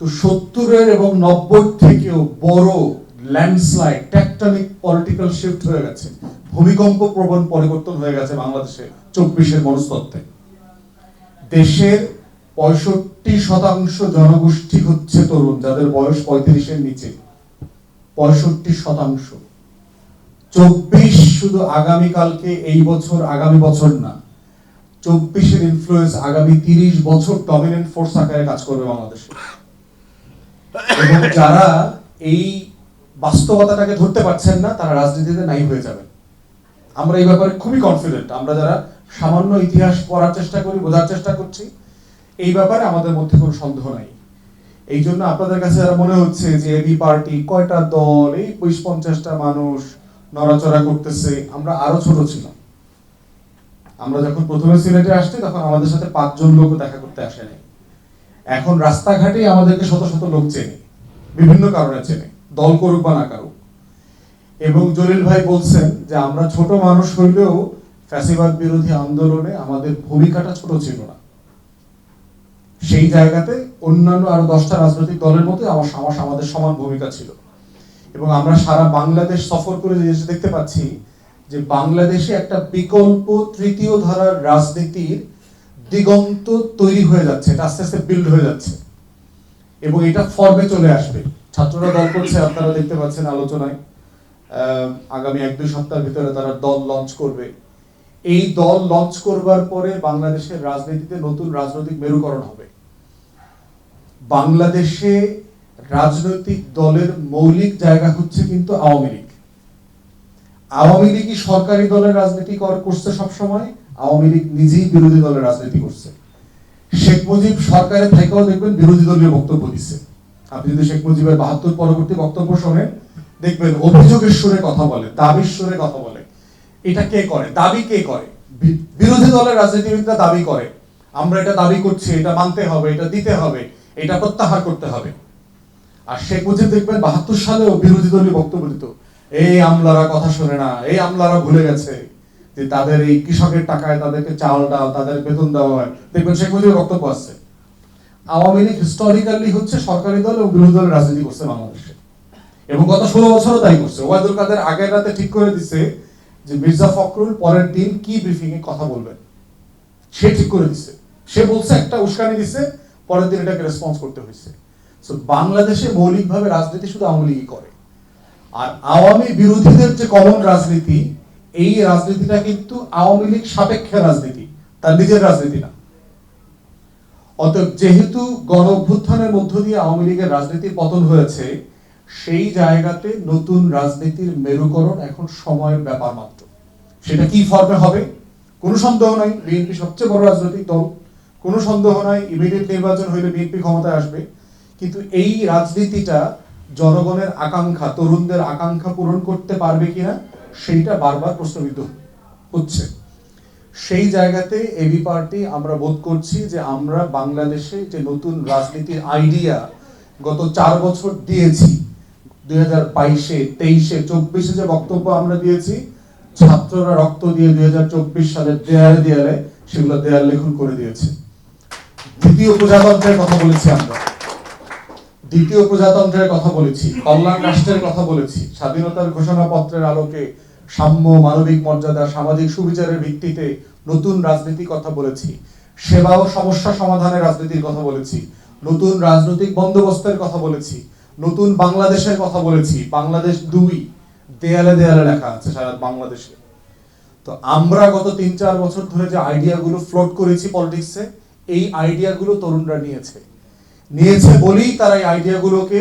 তো সত্তরের এবং নব্বই থেকেও বড় ল্যান্ডস্লাইড ট্যাকটনিক পলিটিক্যাল শিফট হয়ে গেছে। ভূমিকম্প প্রবণ পরিবর্তন হয়ে গেছে বাংলাদেশে চব্বিশের মনস্তত্ত্বে। দেশের পঁয়ষট্টি শতাংশ জনগোষ্ঠী হচ্ছে তরুণ, যাদের বয়স পঁয়ত্রিশের নিচে। পঁয়ষট্টি শতাংশ। চব্বিশ শুধু আগামীকালকে এই বছর, আগামী বছর না, চব্বিশের ইনফ্লুয়েন্স আগামী তিরিশ বছর ডমিনেন্ট ফোর্স আকারে কাজ করবে বাংলাদেশে। এবং যারা এই বাস্তবতাটাকে ধরতে পারছেন না, তারা রাজনীতিতে নাই হয়ে যাবেন আমরা এই ব্যাপারে খুবই কনফিডেন্ট আমরা যারা সামান্য ইতিহাস পড়ার চেষ্টা করি, বোঝার চেষ্টা করছি, এই ব্যাপারে আমাদের মধ্যে কোনো সন্দেহ নাই। এই জন্য আপনাদের কাছে যারা মনে হচ্ছে যে এবি পার্টি কয়টা দল, এই বিশ পঞ্চাশটা মানুষ নড়াচড়া করতেছে, আমরা আরও ছোট ছিলাম। আমরা যখন প্রথমে সিলেটে আসছি, তখন আমাদের সাথে পাঁচজন লোক দেখা করতে আসে নাই। এখন রাস্তাঘাটেই আমাদেরকে শত শত লোক চেনে, বিভিন্ন কারণে চেনে, দল করুক বা না করুক। এবং জলিল ভাই বলছেন যে আমরা ছোট মানুষ হইলেও ফ্যাসিবাদ বিরোধী আন্দোলনে আমাদের ভূমিকাটা ছোট ছিল না। সেই জায়গাতে অন্যান্য আরও দশটা রাজনৈতিক দলের মতো আমার আমার আমাদের সমান ভূমিকা ছিল। এবং আমরা সারা বাংলাদেশ সফর করে যে দেখতে পাচ্ছি যে বাংলাদেশে একটা বিকল্প তৃতীয় ধারার রাজনীতির দিগন্ত তৈরি হয়ে যাচ্ছে, এটা আস্তে আস্তে বিল্ড হয়ে যাচ্ছে। এবং এটা ফর্মে চলে আসবে। ছাত্ররা দল করছে, আপনারা দেখতে পাচ্ছেন আলোচনায়। আগামী এক দুই সপ্তাহের ভিতরে তারা দল লঞ্চ করবে। এই দল লঞ্চ করবার পরে বাংলাদেশের রাজনীতিতে নতুন রাজনৈতিক মেরুকরণ হবে। বাংলাদেশে রাজনৈতিক দলের মৌলিক জায়গা হচ্ছে কিন্তু আওয়ামী লীগ। আওয়ামী লীগই সরকারি দলের রাজনীতি কর- করছে সবসময়। আওয়ামী লীগ নিজেই বিরোধী দলের রাজনীতি করছে। শেখ মুজিব সরকারে থেকেও দেখবেন বিরোধী দলীয় বক্তব্য দিচ্ছে। আপনি যদি শেখ মুজিবের বাহাত্তর পরবর্তী বক্তব্য শোনেন, দেখবেন অভিযোগের সুরে কথা বলে, দাবির সুরে কথা বলে। এটা কে করে? দাবি কে করে? বিরোধী দলের রাজনীতিবিদরা দাবি করে। আমরা এটা দাবি করছি, এটা মানতে হবে, এটা দিতে হবে, এটা প্রত্যাহার করতে হবে। আর শেখ মুজিব দেখবেন বাহাত্তর সালেও বিরোধী দলীয় বক্তব্য দিত, এই আমলারা কথা শোনে না, এই আমলারা ভুলে গেছে যে তাদের এই কৃষকের টাকায় তাদেরকে চাল ডাল তাদের বেতন দেওয়া হয়। দেখবেন শেখ মুজিবের বক্তব্য আছে। আওয়ামী লীগ হিস্টোরিক্যালি হচ্ছে সরকারি দল এবং বিরোধী দলের রাজনীতি করছে বাংলাদেশে। এবং গত ষোলো বছরও তাই করছে। ওয়াইদুল কাদের আগের রাতে ঠিক করে দিছে যে মির্জা ফখরুল পরের দিন কি ব্রিফিং এ কথা বলবেন। সে ঠিক করে দিছে। সে বলছে, একটা উস্কানি দিছে, পরের দিন এটাকে রেসপন্স করতে হয়েছে। সো বাংলাদেশে মৌলিকভাবে রাজনীতি শুধু আওয়ামী লীগই করে। আর আওয়ামী বিরোধীদের যে কমন রাজনীতি এই রাজনীতিটা কিন্তু আওয়ামী লীগ সাপেক্ষে রাজনীতি, তার নিজের রাজনীতি না। অতএব যেহেতু গণ অভ্যুত্থানের মধ্য দিয়ে আওয়ামী লীগের রাজনীতির পতন হয়েছে, সেই জায়গাতে নতুন রাজনীতির মেরুকরণ এখন সময়ের ব্যাপার মাত্র। সেটা কি ফর্মে হবে? কোনো সন্দেহ নাই, বিএনপি সবচেয়ে বড় রাজনৈতিক দল। কোনো সন্দেহ নাই ইমিডিয়েট নির্বাচন হইলে বিএনপি ক্ষমতায় আসবে। কিন্তু এই রাজনীতিটা জনগণের আকাঙ্ক্ষা, তরুণদের আকাঙ্ক্ষা পূরণ করতে পারবে কিনা সেইটা বারবার প্রশ্নবিদ্ধ হচ্ছে। সেই জায়গাতে এবি পার্টি আমরা বোধ করছি যে আমরা বাংলাদেশে যে নতুন রাজনীতির আইডিয়া গত চার বছর দিয়েছি, দুই হাজার বাইশে, তেইশে, চব্বিশে যে বক্তব্য আমরা দিয়েছি, ছাত্ররা রক্ত দিয়ে দুই হাজার চব্বিশ সালের দেয়ালে দেয়ালে সেগুলো দেয়াল লেখন করে দিয়েছে। দ্বিতীয় প্রজাতন্ত্রের কথা বলেছি আমরা। দ্বিতীয় প্রজাতন্ত্রের কথা বলেছি, কল্যাণ রাষ্ট্রের কথা বলেছি, স্বাধীনতার ঘোষণাপত্রের আলোকে সাম্য, মানবিক মর্যাদা, সামাজিক সুবিচারের ভিত্তিতে নতুন রাজনীতির কথা বলেছি, সেবা ও সমস্যা সমাধানের রাজনীতির কথা বলেছি, নতুন রাজনৈতিক বন্দোবস্তের কথা বলেছি, নতুন বাংলাদেশের কথা বলেছি, বাংলাদেশ দুই, দেয়ালে দেয়ালে লেখা আছে সারা বাংলাদেশে। তো আমরা গত তিন চার বছর ধরে যে আইডিয়াগুলো ফ্লোট করেছি পলিটিক্সে, এই আইডিয়াগুলো তরুণরা নিয়েছে। নিয়েছে বলেই তারা এই আইডিয়াগুলোকে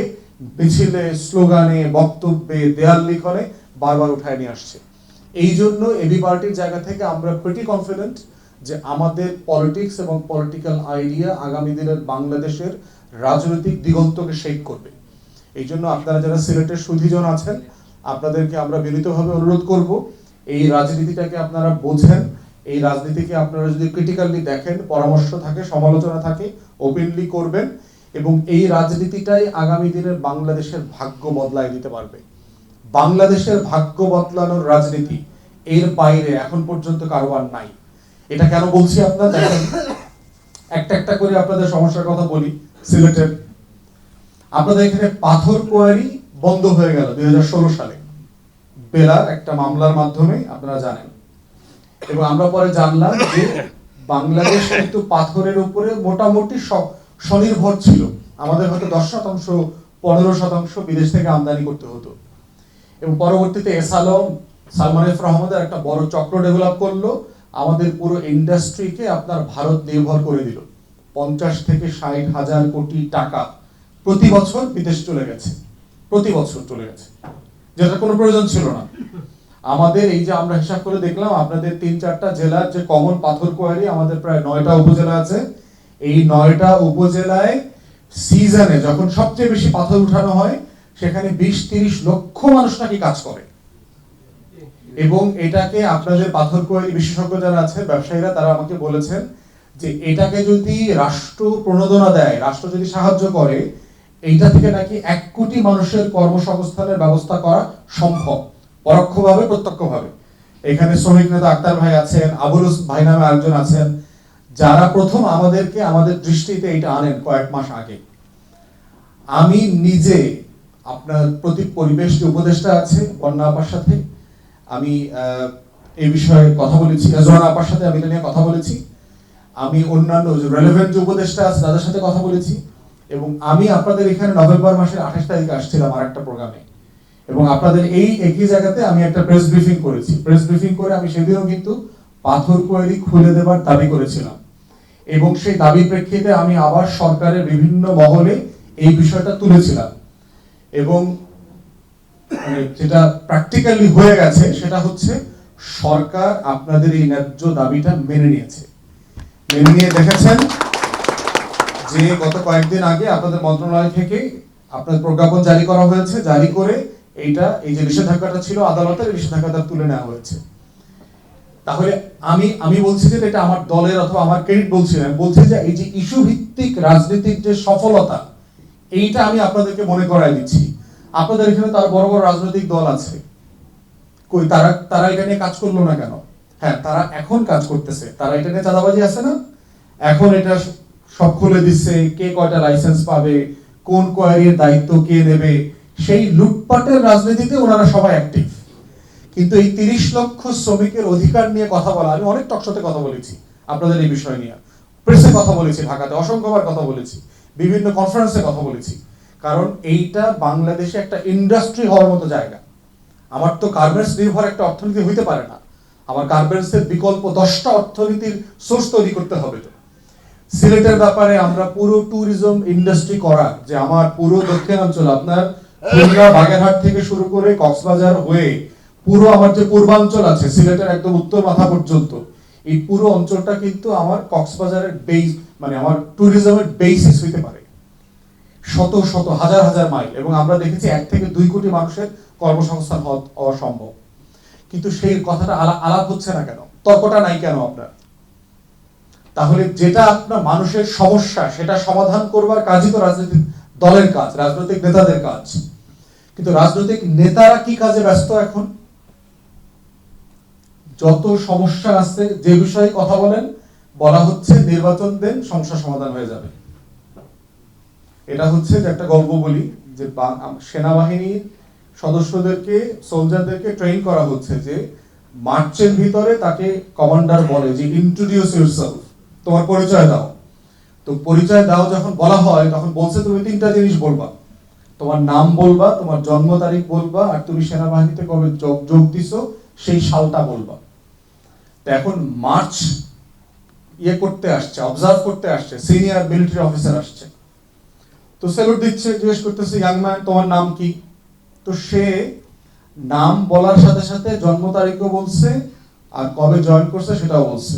মিছিলে, স্লোগানে, বক্তব্যে দেয়াল লিখনে বারবার উঠায় নিয়ে আসছে। এই জন্য এবি পার্টির জায়গা থেকে আমরা প্রিটি কনফিডেন্ট যে আমাদের পলিটিক্স এবং পলিটিক্যাল আইডিয়া আগামী দিনের বাংলাদেশের রাজনৈতিক দিগন্তকে শেক করবে। এই জন্য আপনারা যারা সিলেটের সুধীজন আছেন, আপনাদেরকে আমরা বিনীতভাবে অনুরোধ করব, এই রাজনীতিটাকে আপনারা বোঝেন, এই রাজনীতিকে আপনারা যদি ক্রিটিক্যালি দেখেন, পরামর্শ থাকে, সমালোচনা থাকে ওপেনলি করবেন এবং এই রাজনীতিটাই আগামী দিনের বাংলাদেশের ভাগ্য বদলায় দিতে পারবে। বাংলাদেশের ভাগ্য বদলানোর রাজনীতি এর বাইরে এখন পর্যন্ত কারও আর নাই। এটা কেন বলছি আপনার? দেখেন, একটা একটা করে আপনাদের সমস্যার কথা বলি সিলেটের আপনাদের এখানে পাথর কোয়ারি বন্ধ হয়ে গেল দুই হাজার ষোলো সালে। বেলার একটা মামলার মাধ্যমে আপনারা জানেন। এবং আমরা পরে জানলাম যে বাংলাদেশ কিন্তু পাথরের উপরে মোটামুটি স্বনির্ভর ছিল। আমাদের হয়তো দশ শতাংশ, পনেরো শতাংশ বিদেশ থেকে আমদানি করতে হতো। এবং পরবর্তীতে এস আলম সালমান এফ রহমদের একটা বড় চক্র ডেভেলপ করল, আমাদের পুরো ইন্ডাস্ট্রিকে আপনার ভারত নির্ভর করে দিল। পঞ্চাশ থেকে ষাট হাজার কোটি টাকা প্রতি বছর বিদেশ চলে গেছে, প্রতি বছর চলে গেছে। যেটা কোনো প্রয়োজন ছিল না। আমাদের এই যে আমরা হিসাব করে দেখলাম, আপনাদের তিন চারটা জেলার যে কমন পাথর কোয়ারি, আমাদের প্রায় নয়টা উপজেলা আছে। এই নয়টা উপজেলায় সিজনে যখন সবচেয়ে বেশি পাথর উঠানো হয় সেখানে বিশ, তিরিশ লক্ষ মানুষ নাকি কাজ করে। এবং এটাকে আপনাদের পাথর কোয়ারি বিশেষজ্ঞ যারা আছে ব্যবসায়ীরা, তারা আমাকে বলেছেন যে এটাকে যদি রাষ্ট্র প্রণোদনা দেয়, রাষ্ট্র যদি সাহায্য করে, এইটা থেকে নাকি এক কোটি মানুষের কর্মসংস্থানের ব্যবস্থা করা সম্ভব, পরোক্ষভাবে, প্রত্যক্ষভাবে। এখানে শ্রমিক নেতা আক্তার ভাই আছেন, আবুল ভাই নামে আরেকজন আছেন, যারা প্রথম আমাদেরকে, আমাদের দৃষ্টিতে এটা আনেন কয়েক মাস আগে। আমি নিজে আপনার প্রতি পরিবেশ যে উপদেষ্টা আছে বন্যা আপার সাথে, আমি এই বিষয়ে কথা বলেছি, রাজওয়ান আপার সাথে আমি এটা নিয়ে কথা বলেছি। আমি অন্যান্য যে রেলেভেন্ট যে উপদেষ্টা আছে, তাদের সাথে কথা বলেছি। এবং আমি আপনাদের এখানে নভেম্বর মাসের আঠাশ তারিখে আসছিলাম আর একটা প্রোগ্রামে। এবং আপনাদের এই একই জায়গাতে আমি একটা প্রেস ব্রিফিং করেছি। প্রেস ব্রিফিং করে আমি সেদিনও কিন্তু পাথর কোয়ারি খুলে দেবার দাবি করেছিলাম। এবং সেই দাবির প্রেক্ষিতে আমি আবার সরকারের বিভিন্ন মহলে এই বিষয়টা তুলেছিলাম। এবং মানে যেটা প্র্যাকটিক্যালি হয়ে গেছে সেটা হচ্ছে সরকার আপনাদের এই ন্যায্য দাবিটা মেনে নিয়েছে। মেনে নিয়ে দেখেছেন যে গত কয়েকদিন আগে আপনাদের মন্ত্রণালয় থেকে আপনার প্রজ্ঞাপন জারি করা হয়েছে। জারি করে এইটা, এই যে নিষেধাজ্ঞাটা ছিল আদালতের নিষেধাজ্ঞাটা তুলে নেওয়া হয়েছে। তাহলে আমি আমি বলছি যে এটা আমার দলের অথবা আমার ক্রেডিট বলছি না বলছি যে এই যে ইস্যু ভিত্তিক রাজনীতির যে সফলতা এইটা আমি আপনাদেরকে মনে করাই দিচ্ছি। আপনাদের এখানে তার বড় বড় রাজনৈতিক দল আছে। কই, তারা তারা এটা নিয়ে কাজ করল না কেন? হ্যাঁ তারা এখন কাজ করতেছে। তারা এটা নিয়ে চাঁদাবাজি আছে না? এখন এটা সব খুলে দিচ্ছে, কে কয়টা লাইসেন্স পাবে, কোন কোয়ারির দায়িত্ব কে নেবে। সেই লুটপাটের রাজনীতিতে ওনারা সবাই অ্যাক্টিভ কিন্তু এই তিরিশ লক্ষ শ্রমিকের অধিকার নিয়ে কথা বলা, আমি অনেক টকশোতে কথা বলেছি আপনাদের এই বিষয় নিয়ে। প্রেসে কথা বলেছি ঢাকাতে, অসংখ্যবার কথা বলেছি। বিভিন্ন কনফারেন্সে কথা বলেছি। কারণ এইটা বাংলাদেশে একটা ইন্ডাস্ট্রি হওয়ার মতো জায়গা। আমার তো গার্মেন্টস নির্ভর একটা অর্থনীতি হইতে পারে না। আমার গার্মেন্টসের বিকল্প দশটা অর্থনীতির সোর্স তৈরি করতে হবে তো। সিলেটের ব্যাপারে আমরা পুরো ট্যুরিজম ইন্ডাস্ট্রি করা, যে আমার পুরো দক্ষিণাঞ্চল, আপনার খুলনা, বাগেরহাট থেকে শুরু করে কক্সবাজার হয়ে পুরো আমার যে পূর্বাঞ্চল আছে, সিলেটের একদম উত্তর মাথা পর্যন্ত, এই পুরো অঞ্চলটা কিন্তু আমার কক্সবাজারের বেস মানে আমার ট্যুরিজমের বেসিস হইতে পারে। শত শত, হাজার হাজার মাইল। এবং আমরা দেখেছি এক থেকে দুই কোটি মানুষের কর্মসংস্থান হওয়া সম্ভব। কিন্তু সেই কথাটা আলা- আলাপ হচ্ছে না কেন? তর্কটা নাই কেন আপনার? তাহলে যেটা আপনার মানুষের সমস্যা, সেটা সমাধান করবার কাজই তো রাজনৈতিক দলের কাজ, রাজনৈতিক নেতাদের কাজ। কিন্তু রাজনৈতিক নেতারা কি কাজে ব্যস্ত এখন? যত সমস্যা আছে, যে বিষয়ে কথা বলেন বলা হচ্ছে নির্বাচন দেন সমস্যা সমাধান হয়ে যাবে। এটা হচ্ছে যে একটা গল্প বলি, যে সেনাবাহিনীর সদস্যদেরকে, সোলজারদেরকে ট্রেন করা হচ্ছে যে মার্চের ভিতরে তাকে কমান্ডার বলে যে ইন্ট্রোডিউস ইউরসেলফ তোমার পরিচয় দাও। তো পরিচয় দাও যখন বলা হয়, তখন বলছে তুমি তিনটা জিনিস বলবা। তোমার নাম বলবা, তোমার জন্ম তারিখ বলবা, আর তুমি সেনাবাহিনীতে কবে যোগ যোগ দিছো, সেই সালটা বলবা। তো এখন মার্চ ইয়ে করতে আসছে অবজার্ভ করতে আসছে সিনিয়র মিলিটারি অফিসার আসছে। তো স্যালুট দিচ্ছে, জিজ্ঞেস করতেছে ইয়াং ম্যান তোমার নাম কি? তো সে নাম বলার সাথে সাথে জন্ম তারিখও বলছে, আর কবে জয়েন করছে সেটাও বলছে।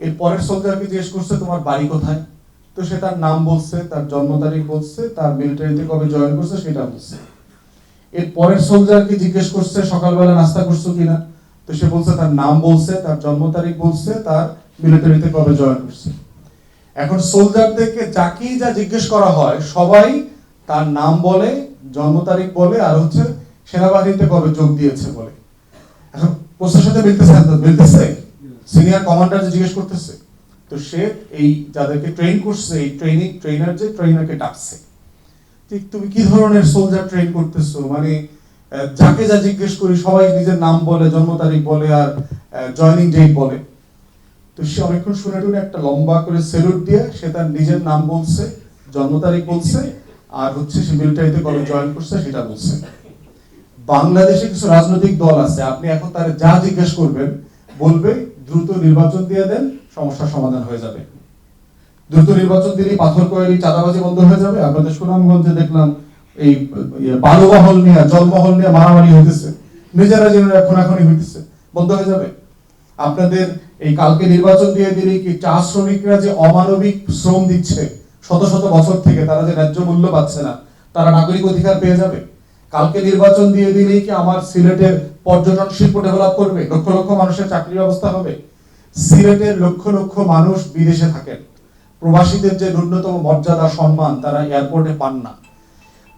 এর পরের সোলজারকে জিজ্ঞেস করছে, তোমার বাড়ি কোথায়? তো সে তার নাম বলছে, তার জন্ম তারিখ বলছে, তার মিলিটারিতে কবে জয়েন করছে সেটা বলছে। এর পরের সোলজারকে জিজ্ঞেস করছে, সকালবেলা নাস্তা করছ কিনা? তো সে বলছে, তার নাম বলছে, তার জন্ম তারিখ বলছে, তার মিলিটারিতে কবে জয়েন করছে। এখন সোলজারদেরকে যাকেই যা জিজ্ঞেস করা হয়, সবাই তার নাম বলে, জন্ম তারিখ বলে, আর হচ্ছে সেনাবাহিনীতে কবে যোগ দিয়েছে বলে। এখন প্রশ্নের সাথে মিলতেছে মিলতেছে সিনিয়র কমান্ডার যে জিজ্ঞেস করতেছে, তো সে এই যাদেরকে ট্রেন করছে, এই ট্রেনিং, ট্রেনার যে ট্রেনারকে ডাকছে। ঠিক তুমি কি ধরনের সোলজার ট্রেন করতেছো? মানে যাকে যা জিজ্ঞেস করি, সবাই নিজের নাম বলে, জন্ম তারিখ বলে, আর জয়নিং ডেট বলে। তো সে অনেকক্ষণ শুনে টুনে একটা লম্বা করে সেলুট দিয়ে সে তার নিজের নাম বলছে জন্ম তারিখ বলছে আর হচ্ছে সে মিলিটারিতে কবে জয়েন করছে সেটা বলছে। বাংলাদেশে কিছু রাজনৈতিক দল আছে আপনি এখন তার যা জিজ্ঞেস করবেন বলবে দ্রুত নির্বাচন দিয়ে দেন সমস্যার সমাধান হয়ে যাবে। দ্রুত নির্বাচন দিলেই পাথর কয়েরি চাঁদাবাজি বন্ধ হয়ে যাবে। আপনাদের সুনামগঞ্জে দেখলাম এই ইয়ে, বালুমহল নিয়ে জলমহল নিয়ে মারামারি হইতেছে। নিজেরা নিজেরা খুনাখুনি হইতেছে বন্ধ হয়ে যাবে। আপনাদের এই কালকে নির্বাচন দিয়ে কি চা শ্রমিকরা যে অমানবিক শ্রম দিচ্ছে, শত শত বছর থেকে তারা যে ন্যায্য মূল্য পাচ্ছে না, তারা নাগরিক অধিকার পেয়ে যাবে? কালকে নির্বাচন দিয়ে দিলেই কি আমার সিলেটের পর্যটন শিল্প ডেভেলপ করবে? লক্ষ লক্ষ মানুষের চাকরির ব্যবস্থা হবে? সিলেটের লক্ষ লক্ষ মানুষ বিদেশে থাকেন। প্রবাসীদের যে ন্যূনতম মর্যাদা, সম্মান, তারা এয়ারপোর্টে পান না।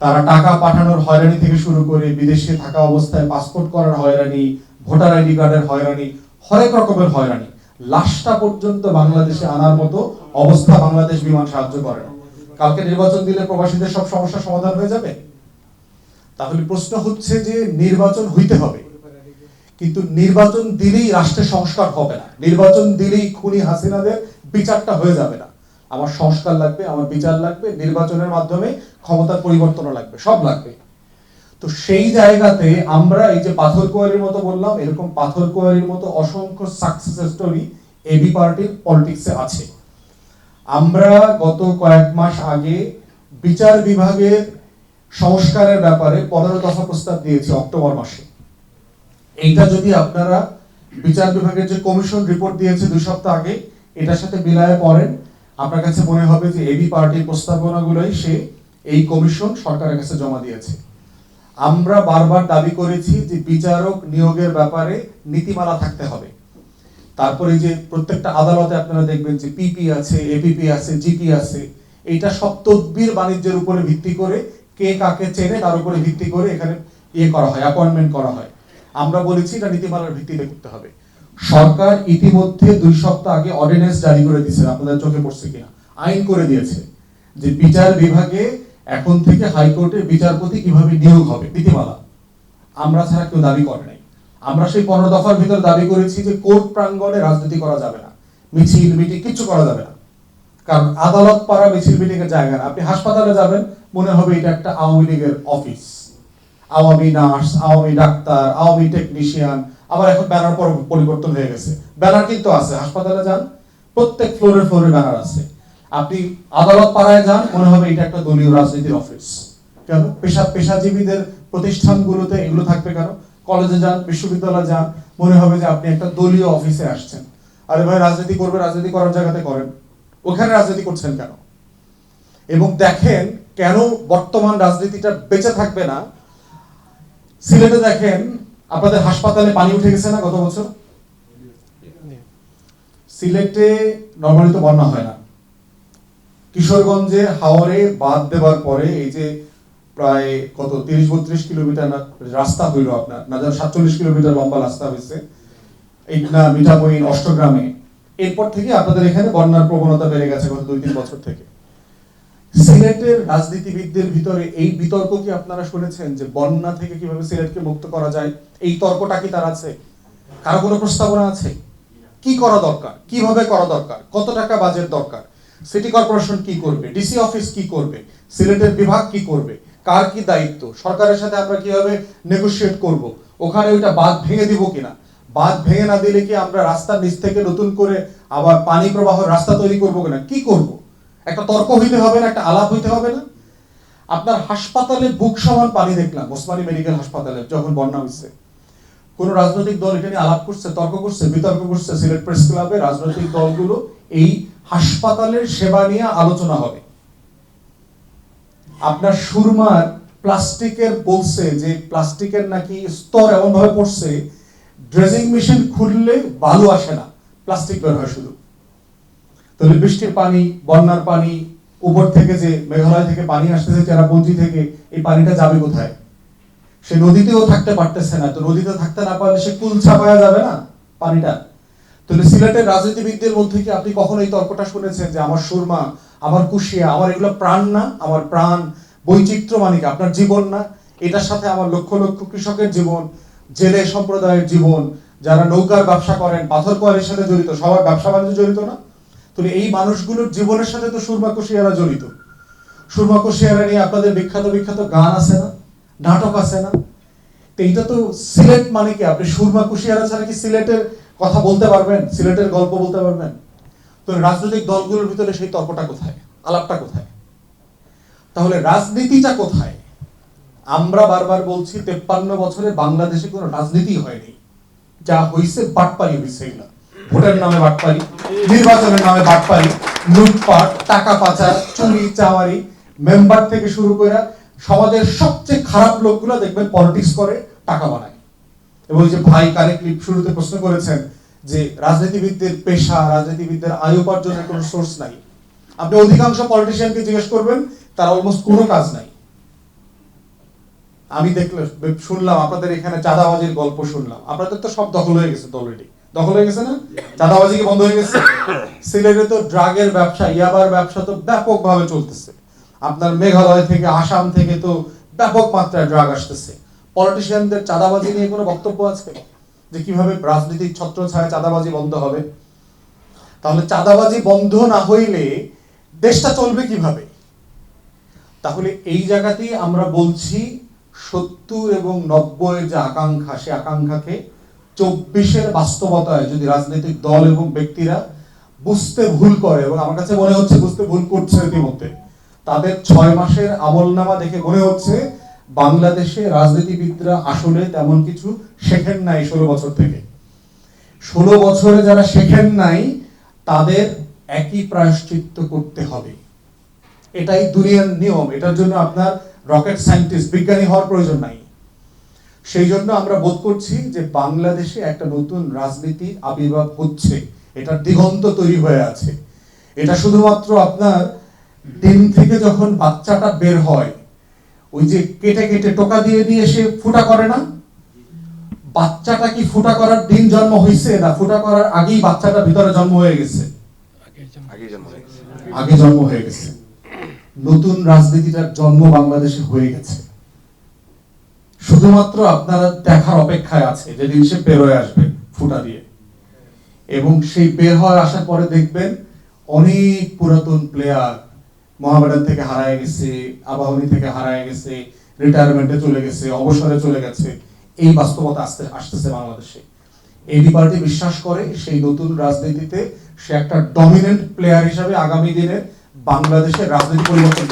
তারা টাকা পাঠানোর হয়রানি থেকে শুরু করে বিদেশে থাকা অবস্থায় পাসপোর্ট করার হয়রানি, ভোটার আইডি কার্ডের হয়রানি, হরেক রকমের হয়রানি। লাশটা পর্যন্ত বাংলাদেশে আনার মতো অবস্থা বাংলাদেশ বিমান সাহায্য করে না। কালকে নির্বাচন দিলে প্রবাসীদের সব সমস্যার সমাধান হয়ে যাবে? তাহলে প্রশ্ন হচ্ছে যে নির্বাচন হইতে হবে। কিন্তু নির্বাচন দিলেই রাষ্ট্রের সংস্কার হবে না। নির্বাচন দিলেই খুনি হাসিনাদের বিচারটা হয়ে যাবে না। আমার সংস্কার লাগবে, আমার বিচার লাগবে, নির্বাচনের মাধ্যমে ক্ষমতার পরিবর্তন লাগবে, সব লাগবে। তো সেই জায়গাতে আমরা এই যে পাথর কুয়ারির মতো বললাম, এরকম পাথর কুয়ারির মতো অসংখ্য সাকসেস স্টোরি এবি পার্টির পলিটিক্সে আছে। আমরা গত কয়েক মাস আগে বিচার বিভাগের সংস্কারের ব্যাপারে পনেরো দফা প্রস্তাব দিয়েছি অক্টোবর মাসে। এইটা যদি আপনারা বিচার বিভাগের যে কমিশন রিপোর্ট দিয়েছে দুই সপ্তাহ আগে, এটার সাথে মিলায় পড়েন, আপনার কাছে মনে হবে যে এবি পার্টির প্রস্তাবনাগুলোই সে এই কমিশন সরকারের কাছে জমা দিয়েছে। আমরা বারবার দাবি করেছি যে বিচারক নিয়োগের ব্যাপারে নীতিমালা থাকতে হবে। তারপরে যে প্রত্যেকটা আদালতে আপনারা দেখবেন যে পিপি আছে এপিপি আছে জিপি আছে, এটা সব তদবির বাণিজ্যের উপরে ভিত্তি করে কে কাকে চেনে তার উপরে ভিত্তি করে এখানে ইয়ে করা হয় অ্যাপয়েন্টমেন্ট করা হয়। আমরা বলেছি এটা নীতিমালার ভিত্তিতে করতে হবে। সরকার ইতিমধ্যে দুই সপ্তাহ আগে অর্ডিন্যান্স জারি করে দিয়েছে, আপনাদের চোখে পড়ছে কিনা? আইন করে দিয়েছে যে বিচার বিভাগে এখন থেকে হাইকোর্টের বিচারপতি কীভাবে নিয়োগ হবে? নীতিমালা। আমরা ছাড়া কেউ দাবি করে নাই। আমরা সেই পনেরো দফার ভিতর দাবি করেছি যে কোর্ট প্রাঙ্গণে রাজনীতি করা যাবে না। মিছিল, মিটিং কিচ্ছু করা যাবে না। কারণ আদালত পাড়া মিছিল, মিটিং এর জায়গা না। আপনি হাসপাতালে যাবেন, মনে হবে এটা একটা আওয়ামী লীগের office. Awami nurse, Awami doctor, Awami technician, আবার এখন ব্যানার পর পরিবর্তন হয়ে গেছে। ব্যানার কিন্তু আছে, হাসপাতালে যান। প্রত্যেক ফ্লোরে ফ্লোরে ব্যানার আছে। আপনি আদালত পাড়ায় যান, মনে হবে এটা একটা দলীয় রাজনীতির অফিস কেন? পেশা, পেশাজীবীদের প্রতিষ্ঠানগুলোতে এগুলো থাকবে কেন? কলেজে যান, বিশ্ববিদ্যালয়ে যান, মনে হবে যে আপনি একটা দলীয় অফিসে আসছেন। আরে ভাই, রাজনীতি করবে, রাজনীতি করার জায়গাতে করেন। ওখানে রাজনীতি করছেন কেন? এবং দেখেন কেন বর্তমান রাজনীতিটা বেঁচে থাকবে না। সিলেটে দেখেন, আপনাদের হাসপাতালে পানি উঠে গেছে না গত বছর? সিলেটে নর্মালি তো বন্যা হয় না। কিশোরগঞ্জে হাওরে বাদ দেওয়ার পরে এই যে প্রায় কত, তিরিশ বত্রিশ কিলোমিটার রাস্তা হইল আপনার, না যেন সাতচল্লিশ কিলোমিটার লম্বা রাস্তা হয়েছে, এই না মিঠামইন অষ্টগ্রামে এরপর থেকে আপনাদের এখানে বন্যার প্রবণতা বেড়ে গেছে গত দুই, তিন বছর থেকে। সিলেটের রাজনীতিবিদদের ভিতরে এই বিতর্ক কি আপনারা শুনেছেন যে বন্যা থেকে কীভাবে সিলেটকে মুক্ত করা যায়? এই তর্কটা কি তার আছে? কারও কোনো প্রস্তাবনা আছে? কি করা দরকার? কীভাবে করা দরকার? কত টাকা বাজেট দরকার? সিটি কর্পোরেশন কি করবে? ডিসি অফিস কি করবে? সিলেটের বিভাগ কি করবে? কার কি দায়িত্ব? সরকারের সাথে আমরা কীভাবে নেগোশিয়েট করব? ওখানে ওইটা বাঁধ ভেঙে দিব কিনা? বাঁধ ভেঙে না দিলে কি আমরা রাস্তার নিচ থেকে নতুন করে আবার পানি প্রবাহ রাস্তা তৈরি করব কিনা? কি করব? একটা তর্ক হইতে হবে না? একটা আলাপ হইতে হবে না? আপনার হাসপাতালে বুক সমান পানি দেখলাম, ওসমানী মেডিকেল হাসপাতালে, যখন বন্যা হয়েছে কোন রাজনৈতিক দল এটা নিয়ে আলাপ করছে, তর্ক করছে, বিতর্ক করছে সিলেট প্রেস ক্লাবে। রাজনৈতিক দলগুলো এই হাসপাতালের সেবা নিয়ে আলোচনা হবে। আপনার সুরমার প্লাস্টিকের বলছে যে প্লাস্টিকের নাকি স্তর এমন ভাবে পড়ছে ড্রেজিং মেশিন খুললে বালু আসে না, প্লাস্টিক বের হয় শুধু। তাহলে বৃষ্টির পানি, বন্যার পানি, উপর থেকে যে মেঘালয় থেকে পানি আসতেছে, চেরাপুঞ্জি থেকে, এই পানিটা যাবে কোথায়? সে নদীতেও থাকতে পারতেছে না, তো নদীতে থাকতে না পারলে সে কুল ছাপায়া যাবে না পানিটা? তাহলে সিলেটের রাজনীতিবিদদের মধ্যে কি আপনি কখনো এই তর্কটা শুনেছেন যে আমার সুরমা, আমার কুশিয়া, আমার এগুলো প্রাণ না? আমার প্রাণ বৈচিত্র্য মানে কি? আপনার জীবন না? এটার সাথে আমার লক্ষ লক্ষ কৃষকের জীবন, জেলে সম্প্রদায়ের জীবন, যারা নৌকার ব্যবসা করেন, পাথর কোয়ারির সাথে জড়িত, সবার ব্যবসা বাণিজ্য জড়িত না? তো এই মানুষগুলোর জীবনের সাথে তো সুরমা, কুশিয়ারা জড়িত। সুরমা, কুশিয়ারা নিয়ে আপনাদের বিখ্যাত বিখ্যাত গান আছে না? নাটক আছে না? তো এইটা তো সিলেট মানে কি? আপনি সুরমা, কুশিয়ারা ছাড়া কি সিলেটের কথা বলতে পারবেন, সিলেটের গল্প বলতে পারবেন। তো রাজনৈতিক দলগুলোর ভিতরে সেই তর্কটা কোথায়? আলাপটা কোথায়? তাহলে রাজনীতিটা কোথায়? আমরা বারবার বলছি, তেপ্পান্ন বছরে বাংলাদেশে কোনো রাজনীতি হয়নি। যা হইছে বাটপারি হইছে এগুলা ভোটের নামে বাটপারি, নির্বাচনের নামে বাটপারি, লুটপাট, টাকা পাচার, চুরি চাওয়ারি মেম্বার থেকে শুরু করে সমাজের সবচেয়ে খারাপ লোকগুলো দেখবেন, পলিটিক্স করে, টাকা বানায়। এবং যে ভাই কারেক্টলি শুরুতে প্রশ্ন করেছেন যে রাজনীতিবিদদের পেশা, রাজনীতিবিদদের আয় উপার্জনের কোনো সোর্স নাই। আপনি অধিকাংশ পলিটিশিয়ানকে জিজ্ঞেস করবেন, তার অলমোস্ট কোনো কাজ নাই। আমি দেখলাম শুনলাম, আপনাদের এখানে চাঁদাবাজির গল্প শুনলাম। আপনাদের তো সব দখল হয়ে গেছে অলরেডি দখল হয়ে গেছে না? চাঁদাবাজি কি বন্ধ হয়ে গেছে? সিলেটে তো ড্রাগের ব্যবসা, ইয়াবার ব্যবসা তো ব্যাপকভাবে চলতেছে। আপনার মেঘালয় থেকে, আসাম থেকে তো ব্যাপক মাত্রায় ড্রাগ আসতেছে। পলিটিশিয়ানদের চাঁদাবাজি নিয়ে কোনো বক্তব্য আছে? যে কীভাবে রাজনীতির ছত্র ছায়া চাঁদাবাজি বন্ধ হবে? তাহলে চাঁদাবাজি বন্ধ না হইলে দেশটা চলবে কীভাবে? তাহলে এই জায়গাতেই আমরা বলছি, সত্তর এবং নব্বই যে আকাঙ্ক্ষা, সে আকাঙ্ক্ষাকে চব্বিশের বাস্তবতায় যদি রাজনৈতিক দল এবং ব্যক্তিরা বুঝতে ভুল করে, এবং আমার কাছে মনে হচ্ছে বুঝতে ভুল করছে ইতিমধ্যে, তাদের ছয় মাসের আমলনামা দেখে মনে হচ্ছে বাংলাদেশে রাজনীতিবিদরা আসলে তেমন কিছু শেখেন নাই ষোলো বছর থেকে। ষোলো বছরে যারা শেখেন নাই, তাদের একই প্রায়শ্চিত্ত করতে হবে। এটাই দুনিয়ার নিয়ম। এটার জন্য আপনার রকেট সায়েন্টিস্ট, বিজ্ঞানী হওয়ার প্রয়োজন নাই। সেই জন্য আমরা বোধ করছি যে বাংলাদেশে একটা নতুন রাজনীতি আবির্ভাব হচ্ছে। এটার দিগন্ত তৈরি হয়ে আছে। এটা শুধুমাত্র আপনার ডিম থেকে যখন বাচ্চাটা বের হয় ওই যে কেটে কেটে টোকা দিয়ে দিয়ে সে ফুটা করে না? বাচ্চাটা কি ফুটা করার দিন জন্ম হয়েছে না ফুটা করার আগেই বাচ্চাটা ভিতরে জন্ম হয়ে গেছে। আগে জন্ম হয়ে গেছে। নতুন রাজনীতিটার জন্ম বাংলাদেশে হয়ে গেছে। শুধুমাত্র আপনারা দেখার অপেক্ষায় আছে যেদিন সে বের হয়ে আসবে ফুটা দিয়ে। এবং সেই বের হওয়ার আসার পরে দেখবেন অনেক পুরাতন প্লেয়ার মহামেডান থেকে হারায় গেছে, আবাহনী থেকে হারায় গেছে রিটায়ারমেন্টে চলে গেছে, অবসরে চলে গেছে, এই বাস্তবতা আসতে, আসতেছে বাংলাদেশে। এবি পার্টি বিশ্বাস করে সেই নতুন রাজনীতিতে সে একটা ডমিনেন্ট প্লেয়ার হিসাবে আগামী দিনে বাংলাদেশের রাজনীতি পরিবর্তন